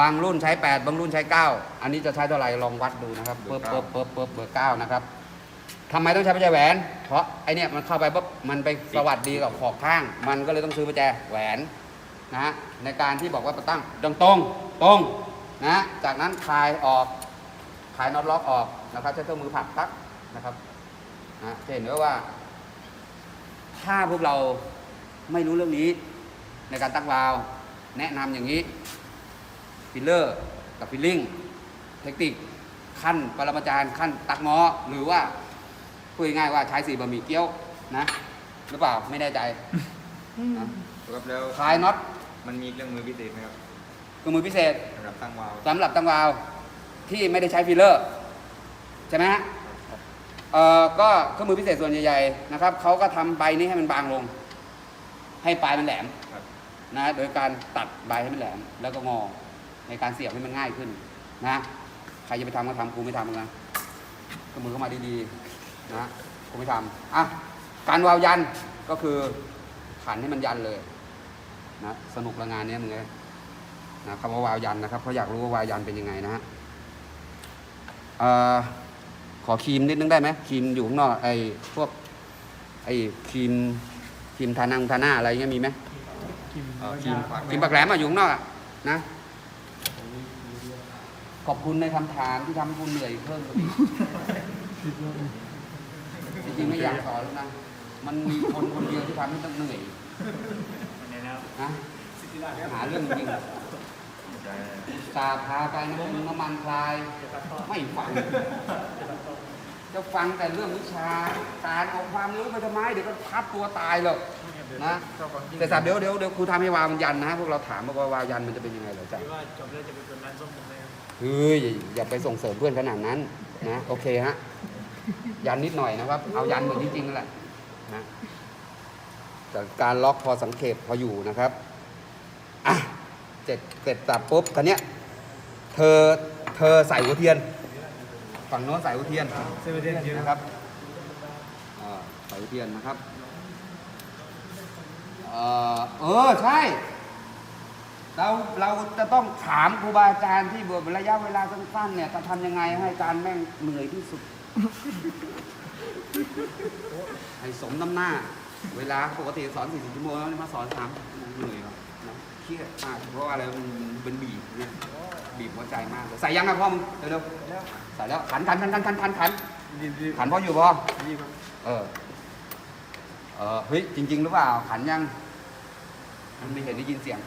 บางรุ่นใช้ 8 บางรุ่นใช้ 9 อันนี้จะใช้เท่าไหร่ลองวัดดูนะครับเบเปิอบร์เก้าเปิบเปิบเปิบเบอร์เก้านะครับทำไมต้องใช้ประแจแหวน เพราะไอเนี่ยมันเข้าไปปุ๊บมันไปสวัสดีกับขอบข้าง มันก็เลยต้องซื้อประแจแหวนนะฮะในการที่บอกว่าตั้งตรงตรงตรงนะ จากนั้นคลายออกคลายน็อตล็อกออกนะครับใช้เครื่องมือผลักตักนะครับนะเห็นได้ว่า ถ้าพวกเราไม่รู้เรื่องนี้ ในการตั้งวาล์วแนะนำอย่างนี้ ฟิลเลอร์ กับฟิลลิ่ง เทคนิคขั้นปรมาจารย์ขั้นตักง้อหรือว่าพูดง่ายๆว่าใช้สีบะหมี่เกี๊ยวนะหรือเปล่าไม่แน่ใจนะครับแล้วคลายน็อตมันมีเครื่องมือพิเศษไหมครับเครื่องมือพิเศษสำหรับตั้งวาล์วสำหรับตั้งวาล์วที่ไม่ได้ใช้ฟิลเลอร์ ใช่ไหมฮะเอ่อก็เครื่องมือพิเศษส่วนใหญ่ๆนะครับเขาก็ทำใบนี้ให้มันบางลง ให้ปลายมันแหลมครับนะโดยการตัดใบให้มันแหลมแล้วก็งอ ในการเสียบให้มันง่ายขึ้นนะใครจะไปทำก็ทำกูไม่ทำนะก็มือเข้ามาดีๆนะกูไม่ทำอะการวาวยันก็คือขันให้มันยันเลยนะสนุกละงานเนี้ยมึงเลยนะคำว่าวาวยันนะครับเขาอยากรู้ว่าวาวยันเป็นยังไงนะฮะเอ่อขอครีมนิดนึงได้ไหมครีมอยู่ข้างนอกไอ้พวกไอ้ครีมครีมทานังทาหน้าอะไรเงี้ยมีไหมเอ่อครีมขวากินปลากแหลมมาอยู่ข้างนอกอะนะ ขอบคุณในคำถามที่ทำให้คุณเหนื่อยเพิ่มขึ้นจริงๆไม่อยากสอนแล้วนะ มันมีคนคนเดียวที่ทำให้ต้องเหนื่อยนะหาเรื่องจริงๆสาพาไปนะมึงน้ำมันคลาย ไม่ฟัง จะฟังแต่เรื่องวิชา การเอาความรู้ไปทำไม เดี๋ยวก็ทับตัวตายหรอกนะแต่สามเดี๋ยวเดี๋ยวเดี๋ยวครูทำให้วาวมันยันนะพวกเราถามว่าวาวยันมันจะเป็นยังไงเหรอจ๊ะคิดว่าจบแล้วจะไปเปิดร้านส้มตำเลยครับ เฮ้ยอย่าไปส่งเสริมเพื่อนขนาดนั้นนะโอเคฮะยันนิดหน่อยนะครับ เอายันเหมือนจริงๆนั่นแหละนะแต่การล็อกพอสังเกตพออยู่นะครับอะเสร็จเสร็จสับปุ๊บคันเนี้ยเธอเธอใส่หัวเทียน ฝั่งโน้นใส่หัวเทียนเซเว่นเดนเยอะนะครับใส่หัวเทียนนะครับเออใช่ เราเราจะต้องถามครูบาอาจารย์ที่บวชระยะเวลาสั้นๆเนี่ยจะทำยังไงให้อาจารย์แม่งเหนื่อยที่สุด ให้สมน้ำหน้า เวลาปกติสอน40ชั่วโมงแล้วมาสอนสามเหนื่อยครับนะเครียดมากเพราะว่าอะไรมันเป็นบีบเนี่ยบีบหัวใจมากเลยใส่ยังครับพ่อมึงเร็วๆใส่แล้วขันขันขันขันขันขันขันดีดีขันพ่ออยู่พ่อดีครับเออเออเฮ้ยจริง ๆ หรือเปล่าขันยังมันไม่เห็นได้ยินเสียง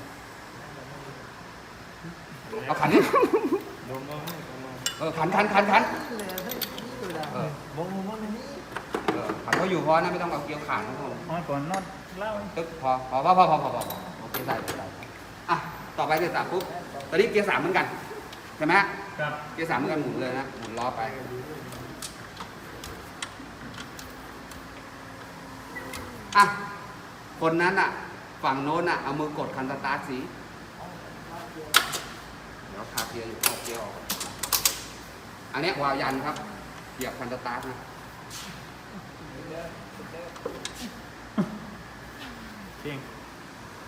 เอาขันนี่โดนมองโดนมองเออขันขันขันขันเออมองมองในนี้เออขันเขาอยู่พอนะไม่ต้องเอาเกียวขาดนะพ่ออ๋อก่อนนอนเล่าตึ๊กพอพอพอพอพอพอพอพอโอเคได้ได้อะต่อไปเกียร์สามปุ๊บตอนนี้เกียร์สามเหมือนกันใช่ไหมฮะครับเกียร์สามเหมือนกันหมุนเลยนะหมุนล้อไปอะคนนั้นอะ ฝั่งโน้นอะเอามือกดคันสตาร์ทสีเดี๋ยว คาเกียร์อยู่คาเกียร์ออก อันเนี้ยวาล์วยันครับ เหยียบคันสตาร์ทนะจริง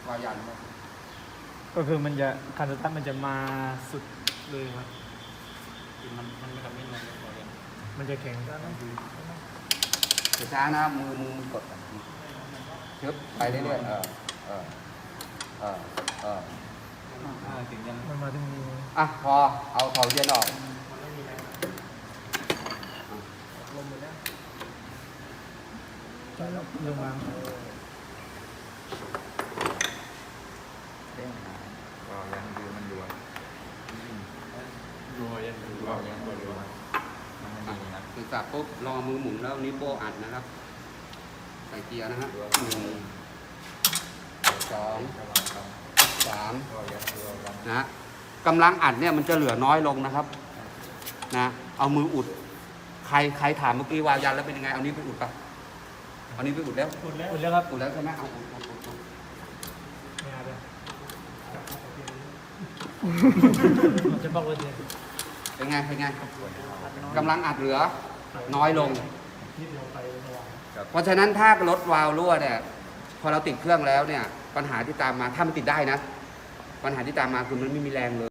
วาล์วยันครับก็คือมันจะคันสตาร์ทมันจะมาสุดเลยครับมันมันไม่ทำให้มันวาล์วยันมันจะแข็งช้าๆนะมือมือมือกดอะชึบไปเรื่อยๆเออเออเออเออ ถึงยังมันมาถึงนี้อะพอเอาเสาเทียนออกลงมาก็ยังดูมันรัวรัวยังรัวยังรัวมันไม่ดีนะคือสับปุ๊บลองเอามือหมุนแล้วนิ้วโป้งอัดนะครับ ใส่เกียร์นะฮะหนึ่งสอง สามก็ยังรัวกันนะฮะกำลังอัดเนี่ยมันจะเหลือน้อยลงนะครับนะเอามืออุด ใครใครถามเมื่อกี้วายันแล้วเป็นยังไงเอานี้วไปอุดปะเอานี้วไปอุดแล้วหมดแล้วหมดแล้วครับอุดแล้วใช่ไหมเอาอุดอุดอุดอุดไม่เอาเลยจะบอกว่าเดียวเป็นไงเป็นไงกำลังอัดเหลือ น้อยลงนิดเดียวไปเมื่อวานเพราะฉะนั้นถ้ารถวาล์วรั่วเนี่ย พอเราติดเครื่องแล้วเนี่ย ปัญหาที่ตามมาถ้ามันติดได้นะ ปัญหาที่ตามมาคือมันไม่มีแรงเลย